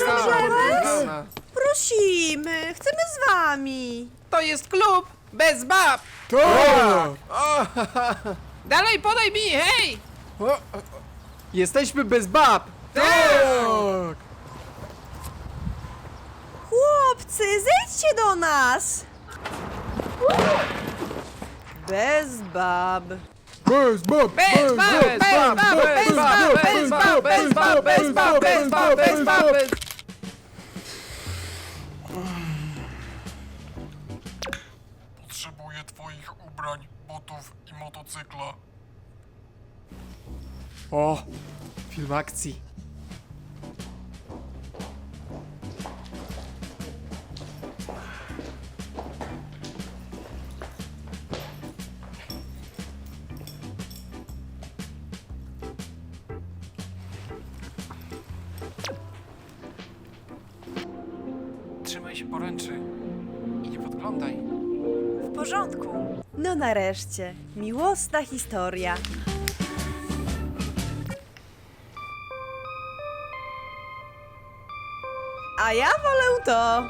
Rozumiem. Prosimy, chcemy z wami. To jest klub bez bab! Tak! Dalej podaj mi, hej! Jesteśmy bez bab! Tak! Chłopcy, zejdźcie do nas. Bez bab. Bez bab! Bez bab, bez bab, bez bab, bez bab, bez bab, bez bab, bez bab, bez bab, bez Potrzebuję twoich ubrań, butów i motocykla. O! Film akcji. Trzymaj się poręczy i nie podglądaj. Porządku. No nareszcie, miłosna historia. A ja wolę to,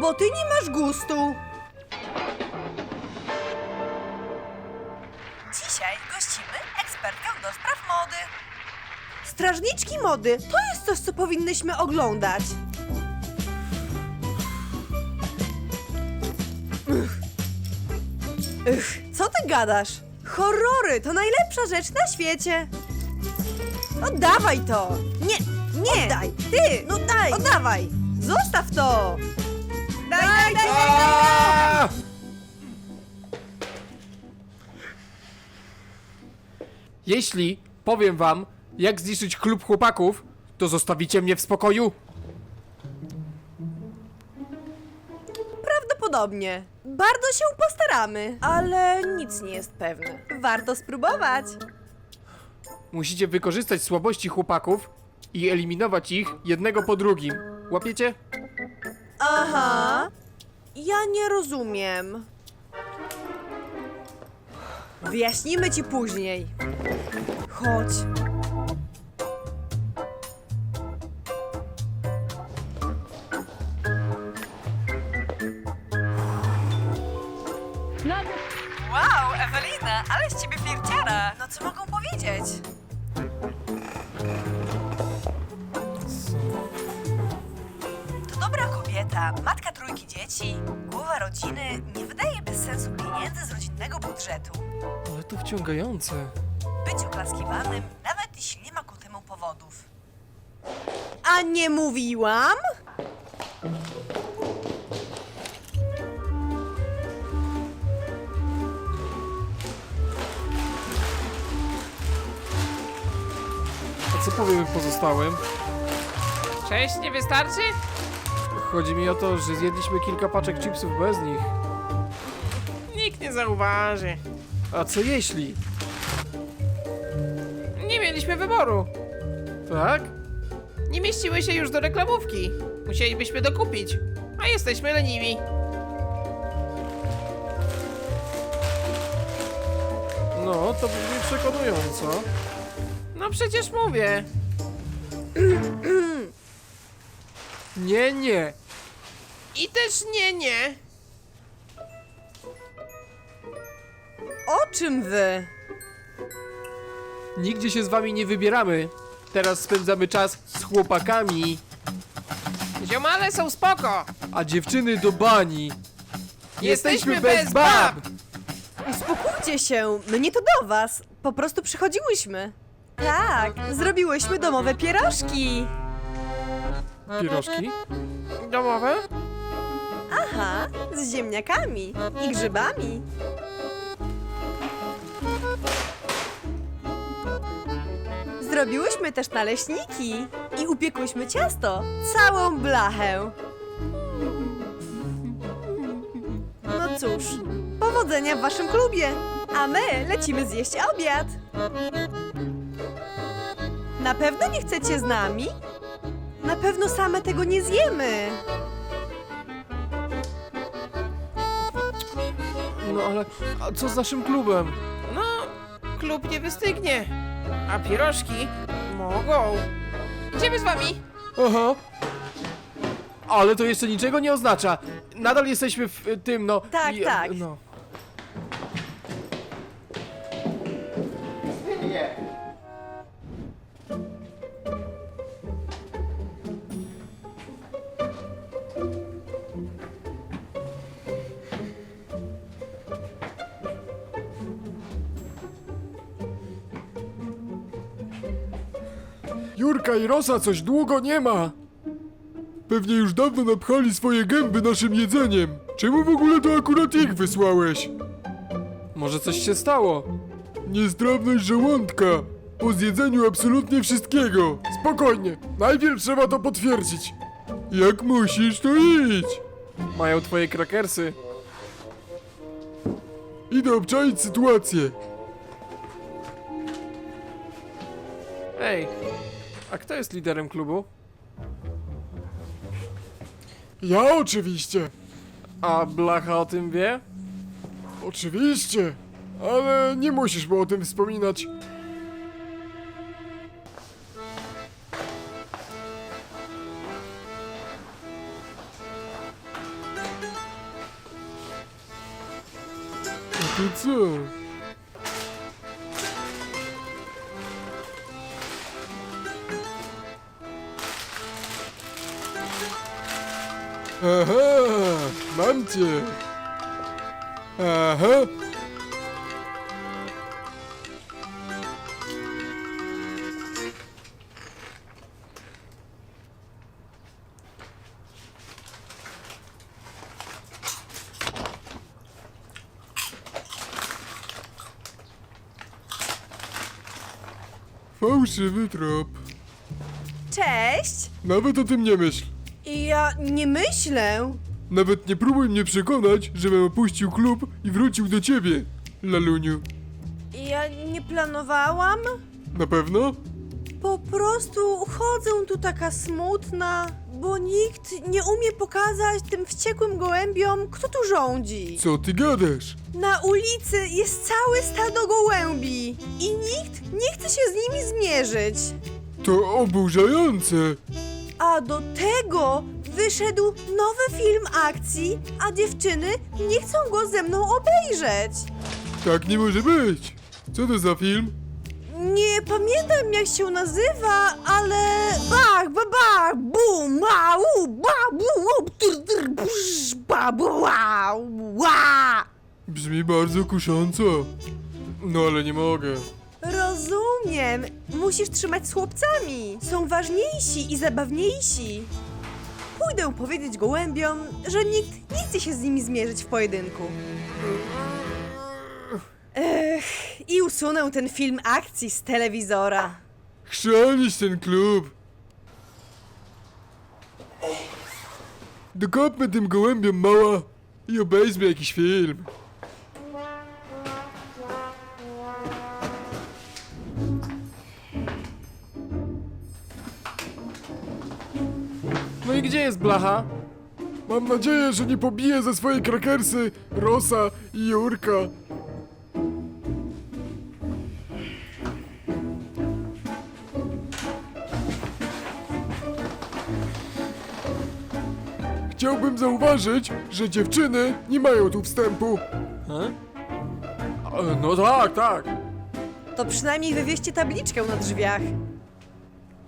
bo ty nie masz gustu. Dzisiaj gościmy ekspertkę do spraw mody. Strażniczki mody to jest coś, co powinnyśmy oglądać. Ych, co ty gadasz? Horrory to najlepsza rzecz na świecie. Oddawaj to! Nie, nie! Oddaj! Ty! No daj! Oddawaj! Zostaw to! Daj, daj, daj, daj, daj! Jeśli powiem wam, jak zniszczyć klub chłopaków, to zostawicie mnie w spokoju? Prawdopodobnie. Bardzo się postaramy, ale nic nie jest pewne. Warto spróbować. Musicie wykorzystać słabości chłopaków i eliminować ich jednego po drugim. Łapiecie? Aha. Ja nie rozumiem. Wyjaśnimy ci później. Chodź. Wciągające. Być oklaskiwanym, nawet jeśli nie ma ku temu powodów. A nie mówiłam? A co powiemy pozostałym? Cześć, nie wystarczy? Chodzi mi o to, że zjedliśmy kilka paczek chipsów bez nich. Nikt nie zauważy. A co jeśli? Nie mieliśmy wyboru. Tak? Nie mieściły się już do reklamówki. Musielibyśmy dokupić. A jesteśmy leniwi. No, to brzmi przekonująco. No przecież mówię. Nie, nie. I też nie, nie. O czym wy? Nigdzie się z wami nie wybieramy. Teraz spędzamy czas z chłopakami, Ziomale są spoko. a dziewczyny do bani. Jesteśmy bez bab. Uspokójcie się, mnie to do was. Po prostu przychodziłyśmy. Tak, zrobiłyśmy domowe pierożki. Pierożki? Domowe? Aha, z ziemniakami i grzybami. Zrobiłyśmy też naleśniki i upiekłyśmy ciasto, całą blachę. No cóż, powodzenia w waszym klubie, a my lecimy zjeść obiad. Na pewno nie chcecie z nami? Na pewno same tego nie zjemy. No ale, a co z naszym klubem? No, klub nie wystygnie a pierożki mogą. Idziemy z wami. Aha. Ale to jeszcze niczego nie oznacza. Nadal jesteśmy w tym, no. Tak, i- tak. No. Jurka i Rosa coś długo nie ma. Pewnie już dawno napchali swoje gęby naszym jedzeniem. Czemu w ogóle to akurat ich wysłałeś? Może coś się stało? Niezdrawność żołądka. Po zjedzeniu absolutnie wszystkiego. Spokojnie, najpierw trzeba to potwierdzić. Jak musisz, to idź. Mają twoje krakersy. Idę obczaić sytuację. A kto jest liderem klubu? Ja oczywiście. A Blacha o tym wie? Oczywiście. Ale nie musisz mu o tym wspominać. To co? Aha, mam cię. Aha. Fałszywy trop. Cześć! Nawet o tym nie myśl. Ja nie myślę. Nawet nie próbuj mnie przekonać, żebym opuścił klub i wrócił do ciebie, Laluniu. Ja nie planowałam. Na pewno? Po prostu chodzę tu taka smutna, bo nikt nie umie pokazać tym wściekłym gołębiom, kto tu rządzi. Co ty gadasz? Na ulicy jest całe stado gołębi i nikt nie chce się z nimi zmierzyć. To oburzające. A do tego wyszedł nowy film akcji, a dziewczyny nie chcą go ze mną obejrzeć. Tak nie może być. Co to za film? Nie pamiętam jak się nazywa, ale bach, ba, bach, bum, au, ba, bu, łup, tr, tr, brz, ba, bu, wow, ła. Brzmi bardzo kusząco. No ale nie mogę. Rozumiem. Musisz trzymać z chłopcami. Są ważniejsi i zabawniejsi. Pójdę powiedzieć gołębiom, że nikt nie chce się z nimi zmierzyć w pojedynku. Ech, i usunę ten film akcji z telewizora. Chrzanić ten klub. Dokopmy tym gołębiom mała i obejrzmy jakiś film. Jest Blacha? Mam nadzieję, że nie pobije ze swojej krakersy Rosa i Jurka. Chciałbym zauważyć, że dziewczyny nie mają tu wstępu. E, No tak, tak. To przynajmniej wywieźcie tabliczkę na drzwiach.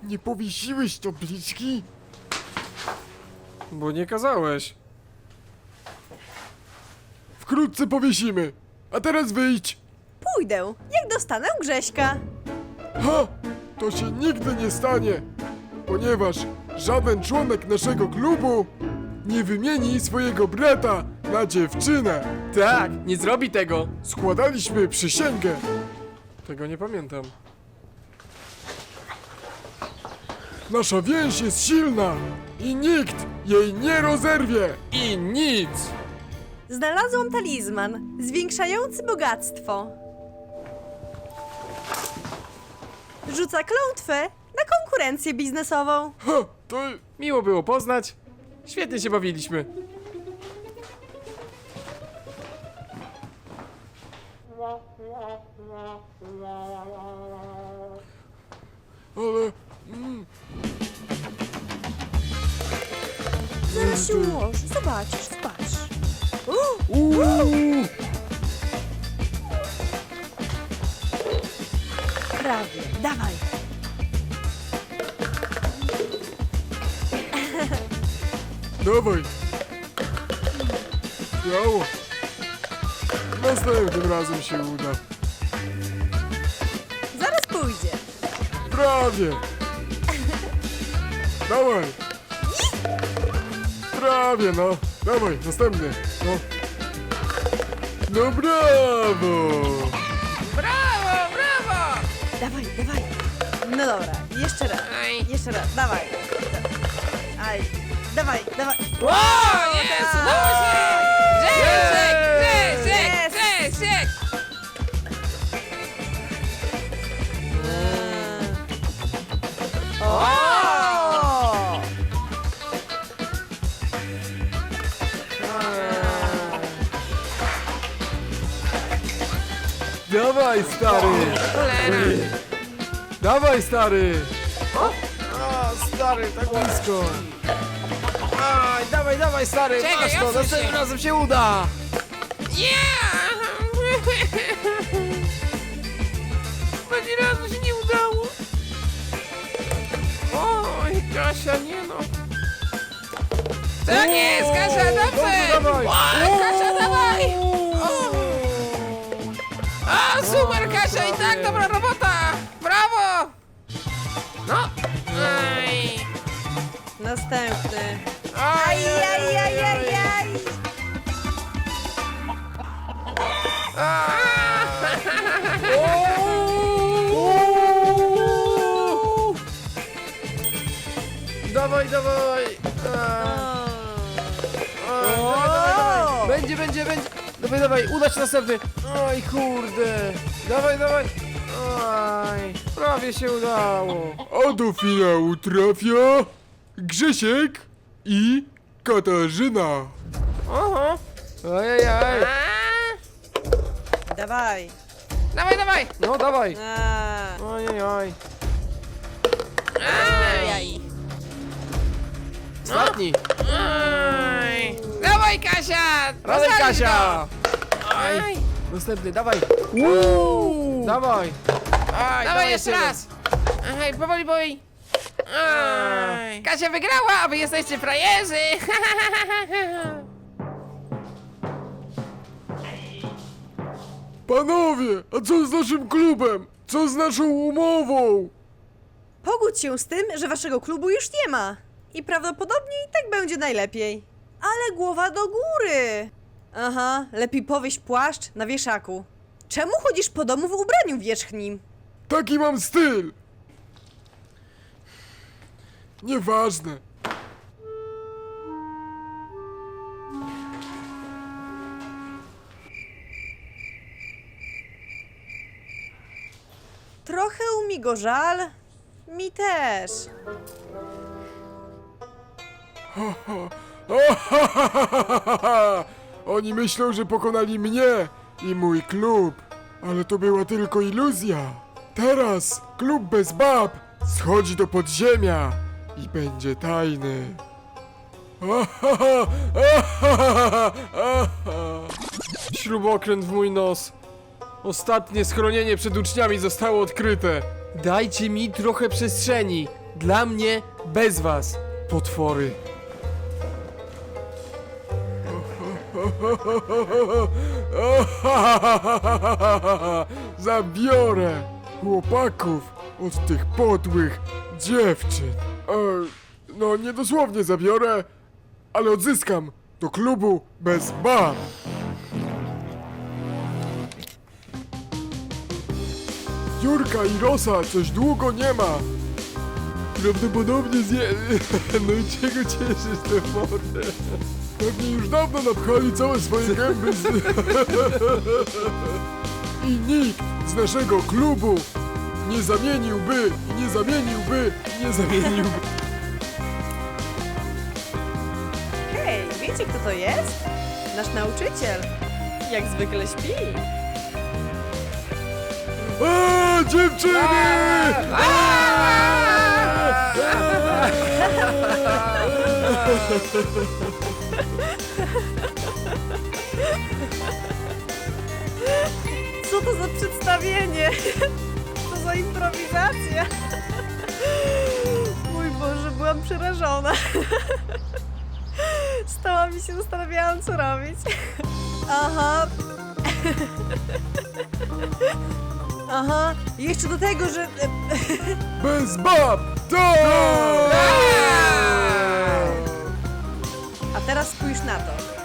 Nie powiesiłeś tabliczki? Bo nie kazałeś. Wkrótce powiesimy. A teraz wyjdź. Pójdę, jak dostanę Grześka. Ha! To się nigdy nie stanie, ponieważ żaden członek naszego klubu nie wymieni swojego brata na dziewczynę. Tak, nie zrobi tego. Składaliśmy przysięgę. Tego nie pamiętam. Nasza więź jest silna i nikt jej nie rozerwie. I nic! Znalazłam talizman zwiększający bogactwo. Rzuca klątwę na konkurencję biznesową. Ha! To Miło było poznać. Świetnie się bawiliśmy. ale... zaraz się ułoży. Zobaczysz, zobacz. Uuu! Prawie, dawaj. Dawaj! Śmiało! Następnym razem się uda. Zaraz pójdzie. Prawie! Dawaj! Prawie, no! Dawaj, następny! No! No brawo! Brawo, brawo! Dawaj, dawaj. No dobra, jeszcze raz. Aj. Jeszcze raz, dawaj. Aj, dawaj, dawaj. O, jest, udało się! Grzesiek, Dawaj, stary! Cholera! Dawaj, stary! A, stary, tak blisko! Aj, dawaj, dawaj, stary! Czekaj, Masz to, odsuń następnym razem się uda! Yeah! Będzie razu się nie udało. Oj, Kasia, nie no. Tak jest, Kasia, dobrze! Dobrze, dawaj! O, Kasia, dawaj! O. A, super, Kasia, i tak, dobra robota! Brawo! No! Aj! Następny. Aj, Aj, aj, aj, aj, aj. Dawaj, dawaj! A, aj, dawaj, dawaj, dawaj! Będzie, będzie, będzie! Dawaj, dawaj, uda się następny! Oj, kurde! Dawaj, dawaj! Aj, prawie się udało! A do finału trafia Grzesiek i Katarzyna. Oho! A, Dawaj. Dawaj, dawaj! No, dawaj! A. Ojej, Aj! Ostatni! Aj! Dawaj, Kasia! Dawaj, Kasia! Następny, dawaj! Uuu! Dawaj! Aj, Dawaj jeszcze raz! Aj, powoli, powoli! Aj. Kasia wygrała, a wy jesteście frajerzy! Panowie, a co z naszym klubem? Co z naszą umową? Pogódź się z tym, że waszego klubu już nie ma. I prawdopodobnie i tak będzie najlepiej. Ale głowa do góry. Aha, lepiej powieść płaszcz na wieszaku. Czemu chodzisz po domu w ubraniu wierzchnim? Taki mam styl. Nieważne. Trochę mi go żal. Mi też. Oni myślą, że pokonali mnie i mój klub, ale to była tylko iluzja. Teraz klub bez bab schodzi do podziemia i będzie tajny. Śrubokręt w mój nos. Ostatnie schronienie przed uczniami zostało odkryte. Dajcie mi trochę przestrzeni. Dla mnie, bez was. Potwory. Zabiorę chłopaków od tych podłych dziewczyn. E, no, nie dosłownie zabiorę, ale odzyskam do klubu bez bab. Jurka i Rosa coś długo nie ma. Prawdopodobnie zje... No i czego cieszysz tę mordę? Pewnie już dawno napchali całe swoje gęby z... I nikt z naszego klubu nie zamieniłby, nie zamieniłby, nie zamieniłby. Hej, wiecie kto to jest? Nasz nauczyciel. Jak zwykle śpi. A, dziewczyny! Co to za przedstawienie? Co za improwizacja? Mój Boże, byłam przerażona. Stałam i się zastanawiałam, co robić. Aha. Aha, i jeszcze do tego, że... Bez bab! Tak! A teraz spójrz na to.